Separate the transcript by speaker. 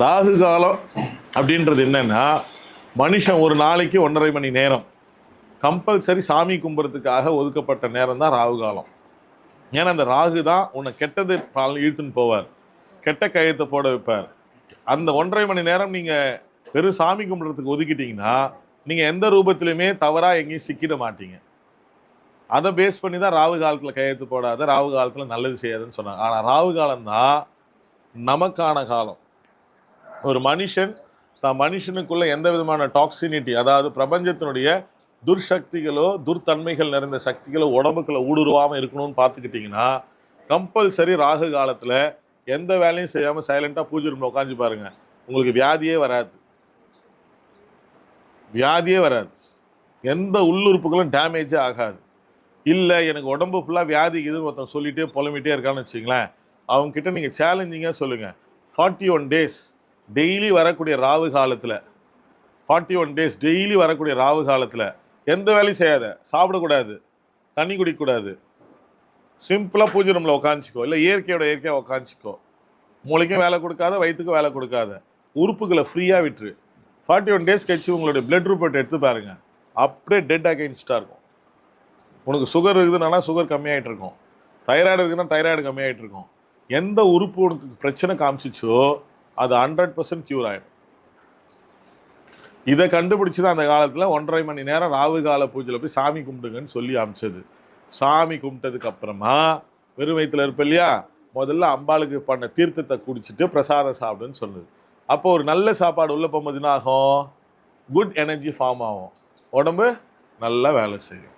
Speaker 1: ராகு காலம் அப்படின்றது என்னன்னா மனுஷன் ஒரு நாளைக்கு ஒன்றரை மணி நேரம் கம்பல்சரி சாமி கும்புறதுக்காக ஒதுக்கப்பட்ட நேரம் தான் ராகு காலம் ஏன்னா அந்த ராகு தான் உன்னை கெட்டது பால் இழுத்துன்னு போவார். கெட்ட கையத்தை போட வைப்பார். அந்த ஒன்றரை மணி நேரம் நீங்கள் வெறும் சாமி கும்பிட்றதுக்கு ஒதுக்கிட்டீங்கன்னா நீங்கள் எந்த ரூபத்திலையுமே தவறாக எங்கேயும் சிக்கிட மாட்டீங்க. அதை பேஸ் பண்ணி தான் ராகு காலத்தில் கையெழுத்து போடாத ராகு காலத்தில் நல்லது செய்யாதுன்னு சொன்னாங்க. ஆனால் ராகு காலம் தான் நமக்கான காலம். ஒரு மனுஷன் தான் மனுஷனுக்குள்ள எந்த விதமான டாக்ஸினிட்டி அதாவது பிரபஞ்சத்தினுடைய துர்சக்திகளோ துர்த்தன்மைகள் நிறைந்த சக்திகளோ உடம்புக்குள்ள ஊடுருவாமல் இருக்கணும்னு பார்த்துக்கிட்டிங்கன்னா கம்பல்சரி ராகு காலத்தில் எந்த வேலையும் செய்யாமல் சைலண்ட்டாக பூஜை ரூமில் உட்காந்து பாருங்கள் உங்களுக்கு வியாதியே வராது. வியாதியே வராது. எந்த உள்ளுறுப்புகளும் டேமேஜே ஆகாது. இல்லை எனக்கு உடம்பு ஃபுல்லாக வியாதி இதுன்னு ஒருத்தன் சொல்லிகிட்டே புலம்பிகிட்டே இருக்கான்னு வச்சுங்களேன் அவங்கக்கிட்ட நீங்கள் சேலஞ்சிங்காக சொல்லுங்கள் ஃபார்ட்டி ஒன் டேஸ் டெய்லி வரக்கூடிய ராவு காலத்தில் ஃபார்ட்டி ஒன் டேஸ் டெய்லி வரக்கூடிய ராவு காலத்தில் எந்த வேலையும் செய்யாத சாப்பிடக்கூடாது தண்ணி குடிக்கக்கூடாது. சிம்பிளாக பூஜை ரூமில் உக்காந்துச்சிக்கோ இல்லை இயற்கையோட இயற்கையாக உக்காந்துச்சிக்கோ. மூளைக்கும் வேலை கொடுக்காத வயிற்றுக்கும் வேலை கொடுக்காத. உறுப்புகளை ஃப்ரீயாக விட்டுரு. ஃபார்ட்டி ஒன் டேஸ் கழிச்சு உங்களுடைய பிளட் ரிப்போர்ட் எடுத்து பாருங்கள் அப்படியே டெட் அகெயின்ஸ்டாக இருக்கும். உனக்கு சுகர் இருக்குதுன்னா சுகர் கம்மியாகிட்டு இருக்கும். தைராய்டு இருக்குன்னா தைராய்டு கம்மியாகிட்டு இருக்கும். எந்த உறுப்பு உனக்கு பிரச்சனை காமிச்சிச்சோ அது ஹண்ட்ரட் பர்சன்ட் க்யூர் ஆகிடும் இதை கண்டுபிடிச்சு தான் அந்த காலத்தில் ஒன்றரை மணி நேரம் ராவு கால பூஜையில் போய் சாமி கும்பிடுங்கன்னு சொல்லி அமிச்சது. சாமி கும்பிட்டதுக்கு அப்புறமா வெறும் வயிற்றுல இருப்ப இல்லையா? முதல்ல அம்பாளுக்கு பண்ண தீர்த்தத்தை குடிச்சிட்டு பிரசாதம் சாப்பிடுன்னு சொன்னது அப்போ ஒரு நல்ல சாப்பாடு உள்ள போகும்போது என்ன ஆகும் குட் எனர்ஜி ஃபார்ம் ஆகும். உடம்பு நல்லா வேலை செய்யும்.